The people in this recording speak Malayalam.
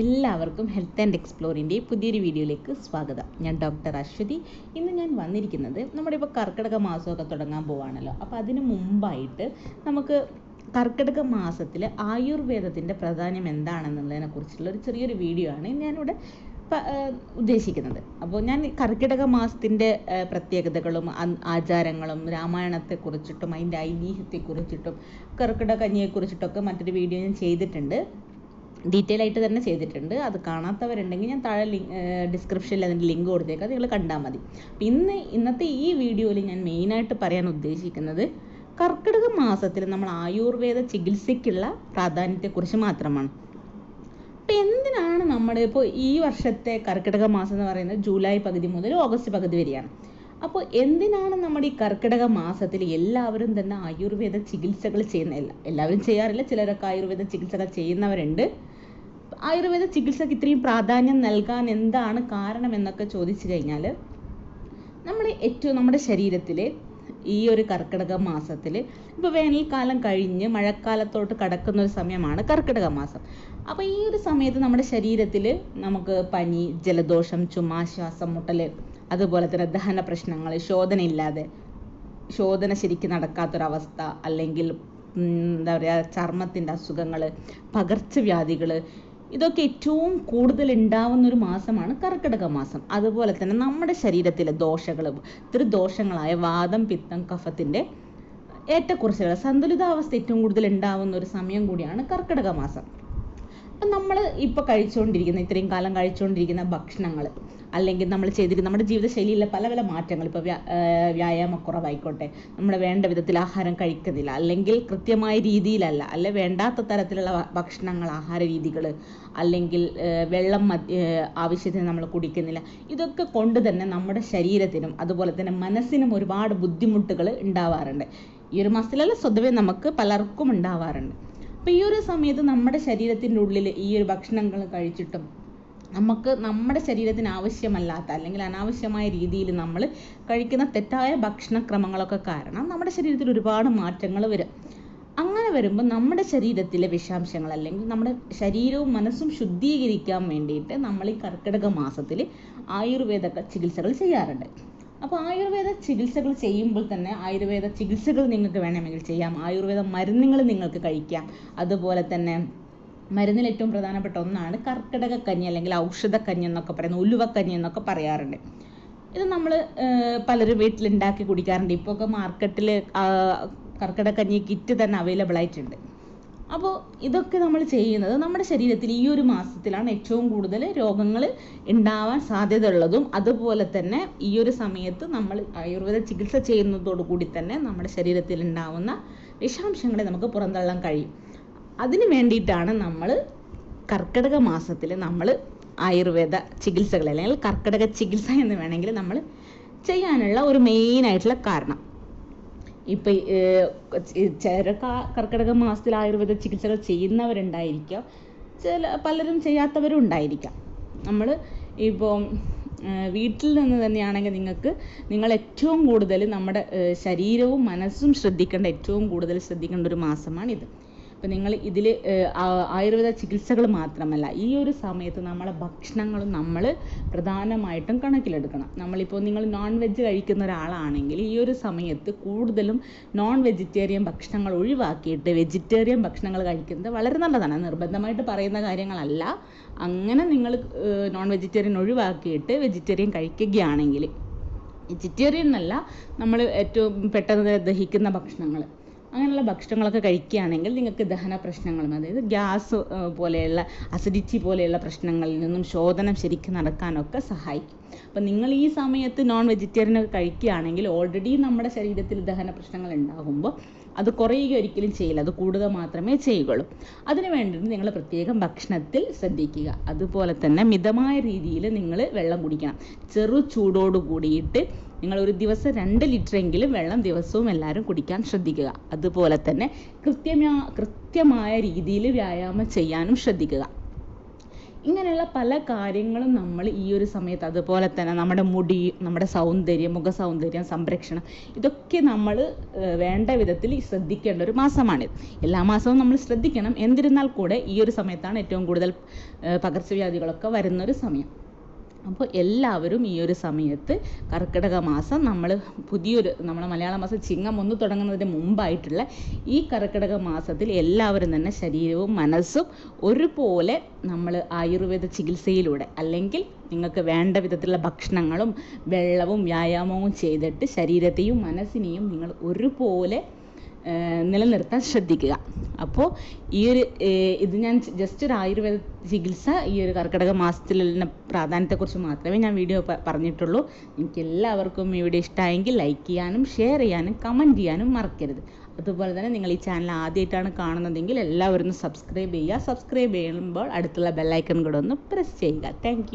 എല്ലാവർക്കും ഹെൽത്ത് ആൻഡ് എക്സ്പ്ലോറിന്റെ പുതിയൊരു വീഡിയോയിലേക്ക് സ്വാഗതം. ഞാൻ ഡോക്ടർ അശ്വതി. ഇന്ന് ഞാൻ വന്നിരിക്കുന്നത് നമ്മുടെ ഇപ്പോൾ കർക്കിടക മാസമൊക്കെ തുടങ്ങാൻ പോവാണല്ലോ. അപ്പോൾ അതിന് മുമ്പായിട്ട് നമുക്ക് കർക്കിടക മാസത്തിൽ ആയുർവേദത്തിന്റെ പ്രാധാന്യം എന്താണെന്നുള്ളതിനെ കുറിച്ചുള്ള ഒരു ചെറിയൊരു വീഡിയോ ആണ് ഞാനിവിടെ ഉദ്ദേശിക്കുന്നത്. അപ്പോൾ ഞാൻ കർക്കിടക മാസത്തിന്റെ പ്രത്യേകതകളും ആചാരങ്ങളും രാമായണത്തെക്കുറിച്ചിട്ടും അതിന്റെ ഐതിഹ്യത്തെക്കുറിച്ചിട്ടും കർക്കിടക കഞ്ഞിയെക്കുറിച്ചിട്ടൊക്കെ മറ്റൊരു വീഡിയോ ഞാൻ ചെയ്തിട്ടുണ്ട്. ഡീറ്റെയിൽ ആയിട്ട് തന്നെ ചെയ്തിട്ടുണ്ട്. അത് കാണാത്തവരുണ്ടെങ്കിൽ ഞാൻ താഴെ ഡിസ്ക്രിപ്ഷനിൽ അതിന്റെ ലിങ്ക് കൊടുത്തേക്കാം. നിങ്ങൾ കണ്ടാൽ മതി. ഇന്ന് ഇന്നത്തെ ഈ വീഡിയോയിൽ ഞാൻ മെയിനായിട്ട് പറയാൻ ഉദ്ദേശിക്കുന്നത് കർക്കിടക മാസത്തിൽ നമ്മൾ ആയുർവേദ ചികിത്സയ്ക്കുള്ള പ്രാധാന്യത്തെക്കുറിച്ച് മാത്രമാണ്. അപ്പം എന്തിനാണ് നമ്മുടെ ഇപ്പോൾ ഈ വർഷത്തെ കർക്കിടക മാസം എന്ന് പറയുന്നത് ജൂലൈ പകുതി മുതൽ ഓഗസ്റ്റ് പകുതി വരെയാണ്. അപ്പോൾ എന്തിനാണ് നമ്മുടെ ഈ കർക്കിടക മാസത്തിൽ എല്ലാവരും തന്നെ ആയുർവേദ ചികിത്സകൾ ചെയ്യുന്നില്ല എല്ലാവരും ചെയ്യാറില്ല. ചിലരൊക്കെ ആയുർവേദ ചികിത്സകൾ ചെയ്യുന്നവരുണ്ട്. ആയുർവേദ ചികിത്സക്ക് ഇത്രയും പ്രാധാന്യം നൽകാൻ എന്താണ് കാരണം എന്നൊക്കെ ചോദിച്ചു കഴിഞ്ഞാൽ നമ്മൾ ഏറ്റവും നമ്മുടെ ശരീരത്തിൽ ഈ ഒരു കർക്കിടക മാസത്തിൽ ഇപ്പോൾ വേനൽക്കാലം കഴിഞ്ഞ് മഴക്കാലത്തോട്ട് കടക്കുന്ന ഒരു സമയമാണ് കർക്കിടക മാസം. അപ്പോൾ ഈ ഒരു സമയത്ത് നമ്മുടെ ശരീരത്തിൽ നമുക്ക് പനി ജലദോഷം ചുമ ശ്വാസം മുട്ടൽ അതുപോലെ തന്നെ ദഹന പ്രശ്നങ്ങൾ ശോധന ഇല്ലാതെ ശോധന ശരിക്കും നടക്കാത്തൊരവസ്ഥ അല്ലെങ്കിൽ എന്താ പറയുക ചർമ്മത്തിന്റെ അസുഖങ്ങൾ പകർച്ചവ്യാധികൾ ഇതൊക്കെ ഏറ്റവും കൂടുതൽ ഉണ്ടാവുന്ന ഒരു മാസമാണ് കർക്കിടക മാസം. അതുപോലെ തന്നെ നമ്മുടെ ശരീരത്തിലെ ദോഷങ്ങൾ ത്രിദോഷങ്ങളായ വാദം പിത്തം കഫത്തിന്റെ ഏറ്റക്കുറച്ചിലുകൾ സന്തുലിതാവസ്ഥ ഏറ്റവും കൂടുതൽ ഉണ്ടാവുന്ന ഒരു സമയം കൂടിയാണ് കർക്കിടക മാസം. അപ്പം നമ്മൾ ഇപ്പോൾ കഴിച്ചുകൊണ്ടിരിക്കുന്ന ഇത്രയും കാലം കഴിച്ചുകൊണ്ടിരിക്കുന്ന ഭക്ഷണങ്ങൾ അല്ലെങ്കിൽ നമ്മൾ ചെയ്തിരിക്കുന്ന നമ്മുടെ ജീവിതശൈലിയിലെ പല പല മാറ്റങ്ങൾ ഇപ്പോൾ വ്യായാമക്കുറവായിക്കോട്ടെ നമ്മൾ വേണ്ട വിധത്തിൽ ആഹാരം കഴിക്കുന്നില്ല അല്ലെങ്കിൽ കൃത്യമായ രീതിയിലല്ല അല്ലെ വേണ്ടാത്ത തരത്തിലുള്ള ഭക്ഷണങ്ങൾ ആഹാര രീതികൾ അല്ലെങ്കിൽ വെള്ളം ആവശ്യത്തിന് നമ്മൾ കുടിക്കുന്നില്ല ഇതൊക്കെ കൊണ്ട് തന്നെ നമ്മുടെ ശരീരത്തിനും അതുപോലെ തന്നെ മനസ്സിനും ഒരുപാട് ബുദ്ധിമുട്ടുകൾ ഉണ്ടാവാറുണ്ട്. ഈ ഒരു മാസത്തിലല്ല സ്വതവേ നമുക്ക് പലർക്കും ഉണ്ടാവാറുണ്ട്. അപ്പോൾ ഈ ഒരു സമയത്ത് നമ്മുടെ ശരീരത്തിന്റെ ഉള്ളിൽ ഈ ഒരു ഭക്ഷണങ്ങൾ കഴിച്ചിട്ടും നമുക്ക് നമ്മുടെ ശരീരത്തിന് ആവശ്യമല്ലാത്ത അല്ലെങ്കിൽ അനാവശ്യമായ രീതിയിൽ നമ്മൾ കഴിക്കുന്ന തെറ്റായ ഭക്ഷണക്രമങ്ങളൊക്കെ കാരണം നമ്മുടെ ശരീരത്തിൽ ഒരുപാട് മാറ്റങ്ങൾ വരും. അങ്ങനെ വരുമ്പോൾ നമ്മുടെ ശരീരത്തിലെ വിഷാംശങ്ങൾ അല്ലെങ്കിൽ നമ്മുടെ ശരീരവും മനസ്സും ശുദ്ധീകരിക്കാൻ വേണ്ടിയിട്ട് നമ്മൾ ഈ കർക്കിടക മാസത്തിൽ ആയുർവേദ ചികിത്സകൾ ചെയ്യാറുണ്ട്. അപ്പോൾ ആയുർവേദ ചികിത്സകൾ ചെയ്യുമ്പോൾ തന്നെ ആയുർവേദ ചികിത്സകൾ നിങ്ങൾക്ക് വേണമെങ്കിൽ ചെയ്യാം. ആയുർവേദ മരുന്നുകൾ നിങ്ങൾക്ക് കഴിക്കാം. അതുപോലെ തന്നെ മരുന്നിൽ ഏറ്റവും പ്രധാനപ്പെട്ട ഒന്നാണ് കർക്കിടക കഞ്ഞി അല്ലെങ്കിൽ ഔഷധ കഞ്ഞി എന്നൊക്കെ പറയുന്ന ഉലുവക്കഞ്ഞി എന്നൊക്കെ പറയാറുണ്ട്. ഇത് നമ്മൾ പലരും വീട്ടിൽ ഉണ്ടാക്കി കുടിക്കാറുണ്ട് ഇപ്പോൾ ഒക്കെ മാർക്കറ്റിൽ കർക്കിടക കഞ്ഞി കിറ്റ് തന്നെ അവൈലബിൾ ആയിട്ടുണ്ട്. അപ്പോൾ ഇതൊക്കെ നമ്മൾ ചെയ്യുന്നത് നമ്മുടെ ശരീരത്തിൽ ഈ ഒരു മാസത്തിലാണ് ഏറ്റവും കൂടുതൽ രോഗങ്ങൾ ഉണ്ടാവാൻ സാധ്യത ഉള്ളതും അതുപോലെ തന്നെ ഈ ഒരു സമയത്ത് നമ്മൾ ആയുർവേദ ചികിത്സ ചെയ്യുന്നതോട് കൂടി തന്നെ നമ്മുടെ ശരീരത്തിൽ ഉണ്ടാവുന്ന വിഷാംശങ്ങളെ നമുക്ക് പുറന്തള്ളാൻ കഴിയും. അതിന് വേണ്ടിയിട്ടാണ് നമ്മൾ കർക്കിടക മാസത്തിൽ നമ്മൾ ആയുർവേദ ചികിത്സകൾ അല്ലെങ്കിൽ കർക്കിടക ചികിത്സ എന്ന് വേണമെങ്കിൽ നമ്മൾ ചെയ്യാനുള്ള ഒരു മെയിൻ ആയിട്ടുള്ള കാരണം. ഇപ്പൊ ചില കർക്കിടക മാസത്തിൽ ആയുർവേദ ചികിത്സകൾ ചെയ്യുന്നവരുണ്ടായിരിക്കാം. ചില പലരും ചെയ്യാത്തവരും ഉണ്ടായിരിക്കാം. നമ്മൾ ഇപ്പോൾ വീട്ടിൽ നിന്ന് തന്നെയാണെങ്കിൽ നിങ്ങൾക്ക് നിങ്ങൾ ഏറ്റവും കൂടുതൽ നമ്മുടെ ശരീരവും മനസ്സും ശ്രദ്ധിക്കേണ്ട ഏറ്റവും കൂടുതൽ ശ്രദ്ധിക്കേണ്ട ഒരു മാസമാണിത്. അപ്പോൾ നിങ്ങൾ ഇതിൽ ആയുർവേദ ചികിത്സകൾ മാത്രമല്ല ഈ ഒരു സമയത്ത് നമ്മളെ ഭക്ഷണങ്ങളും നമ്മൾ പ്രധാനമായിട്ടും കണക്കിലെടുക്കണം. നമ്മളിപ്പോൾ നിങ്ങൾ നോൺ വെജ് കഴിക്കുന്ന ഒരാളാണെങ്കിൽ ഈ ഒരു സമയത്ത് കൂടുതലും നോൺ വെജിറ്റേറിയൻ ഭക്ഷണങ്ങൾ ഒഴിവാക്കിയിട്ട് വെജിറ്റേറിയൻ ഭക്ഷണങ്ങൾ കഴിക്കുന്നത് വളരെ നല്ലതാണ്. നിർബന്ധമായിട്ട് പറയുന്ന കാര്യങ്ങളല്ല. അങ്ങനെ നിങ്ങൾ നോൺ വെജിറ്റേറിയൻ ഒഴിവാക്കിയിട്ട് വെജിറ്റേറിയൻ കഴിക്കുകയാണെങ്കിൽ വെജിറ്റേറിയൻ എന്നല്ല നമ്മൾ ഏറ്റവും പെട്ടെന്ന് ദഹിക്കുന്ന ഭക്ഷണങ്ങൾ അങ്ങനെയുള്ള ഭക്ഷണങ്ങളൊക്കെ കഴിക്കുകയാണെങ്കിൽ നിങ്ങൾക്ക് ദഹന പ്രശ്നങ്ങളും അതായത് ഗ്യാസ് പോലെയുള്ള അസിഡിറ്റി പോലെയുള്ള പ്രശ്നങ്ങളിൽ നിന്നും ശോധനം ശരിക്കും നടക്കാനൊക്കെ സഹായിക്കും. അപ്പം നിങ്ങൾ ഈ സമയത്ത് നോൺ വെജിറ്റേറിയൻ ഒക്കെ കഴിക്കുകയാണെങ്കിൽ ഓൾറെഡി നമ്മുടെ ശരീരത്തിൽ ദഹന പ്രശ്നങ്ങൾ ഉണ്ടാകുമ്പോൾ അത് കുറയുക ഒരിക്കലും ചെയ്യില്ല. അത് കൂടുക മാത്രമേ ചെയ്യുകയുള്ളൂ. അതിന് വേണ്ടിയിട്ട് നിങ്ങൾ പ്രത്യേകം ഭക്ഷണത്തിൽ ശ്രദ്ധിക്കുക. അതുപോലെ തന്നെ മിതമായ രീതിയിൽ നിങ്ങൾ വെള്ളം കുടിക്കണം. ചെറു ചൂടോട് കൂടിയിട്ട് നിങ്ങൾ ഒരു ദിവസം രണ്ട് ലിറ്റർ എങ്കിലും വെള്ളം ദിവസവും എല്ലാവരും കുടിക്കാൻ ശ്രദ്ധിക്കുക. അതുപോലെ തന്നെ കൃത്യമാ കൃത്യമായ രീതിയിൽ വ്യായാമം ചെയ്യാനും ശ്രദ്ധിക്കുക. ഇങ്ങനെയുള്ള പല കാര്യങ്ങളും നമ്മൾ ഈ ഒരു സമയത്ത് അതുപോലെ തന്നെ നമ്മുടെ മുടി നമ്മുടെ സൗന്ദര്യം മുഖ സൗന്ദര്യം സംരക്ഷണം ഇതൊക്കെ നമ്മൾ വേണ്ട വിധത്തിൽ ശ്രദ്ധിക്കേണ്ട ഒരു മാസമാണിത്. എല്ലാ മാസവും നമ്മൾ ശ്രദ്ധിക്കണം. എന്നിരുന്നാൽ കൂടെ ഈ ഒരു സമയത്താണ് ഏറ്റവും കൂടുതൽ പകർച്ചവ്യാധികളൊക്കെ വരുന്നൊരു സമയം. അപ്പോൾ എല്ലാവരും ഈ ഒരു സമയത്ത് കർക്കിടക മാസം നമ്മൾ പുതിയൊരു നമ്മുടെ മലയാള മാസം ചിങ്ങം ഒന്ന് തുടങ്ങുന്നതിന് മുമ്പായിട്ടുള്ള ഈ കർക്കിടക മാസത്തിൽ എല്ലാവരും തന്നെ ശരീരവും മനസ്സും ഒരുപോലെ നമ്മൾ ആയുർവേദ ചികിത്സയിലൂടെ അല്ലെങ്കിൽ നിങ്ങൾക്ക് വേണ്ട വിധത്തിലുള്ള ഭക്ഷണങ്ങളും വെള്ളവും വ്യായാമവും ചെയ്തിട്ട് ശരീരത്തെയും മനസ്സിനെയും നിങ്ങൾ ഒരുപോലെ നിലനിർത്താൻ ശ്രദ്ധിക്കുക. അപ്പോൾ ഈ ഒരു ഇത് ഞാൻ ജസ്റ്റ് ഒരു ആയുർവേദ ചികിത്സ ഈ ഒരു കർക്കിടക മാസത്തിലുള്ള പ്രാധാന്യത്തെക്കുറിച്ച് മാത്രമേ ഞാൻ വീഡിയോ പറഞ്ഞിട്ടുള്ളൂ. എനിക്ക് എല്ലാവർക്കും ഈ വീഡിയോ ഇഷ്ടമായെങ്കിൽ ലൈക്ക് ചെയ്യാനും ഷെയർ ചെയ്യാനും കമന്റ് ചെയ്യാനും മറക്കരുത്. അതുപോലെ തന്നെ നിങ്ങൾ ഈ ചാനൽ ആദ്യമായിട്ടാണ് കാണുന്നതെങ്കിൽ എല്ലാവരും സബ്സ്ക്രൈബ് ചെയ്യുക. സബ്സ്ക്രൈബ് ചെയ്യുമ്പോൾ അടുത്തുള്ള ബെല്ലൈക്കൺ കൂടെ ഒന്ന് പ്രസ് ചെയ്യുക. താങ്ക്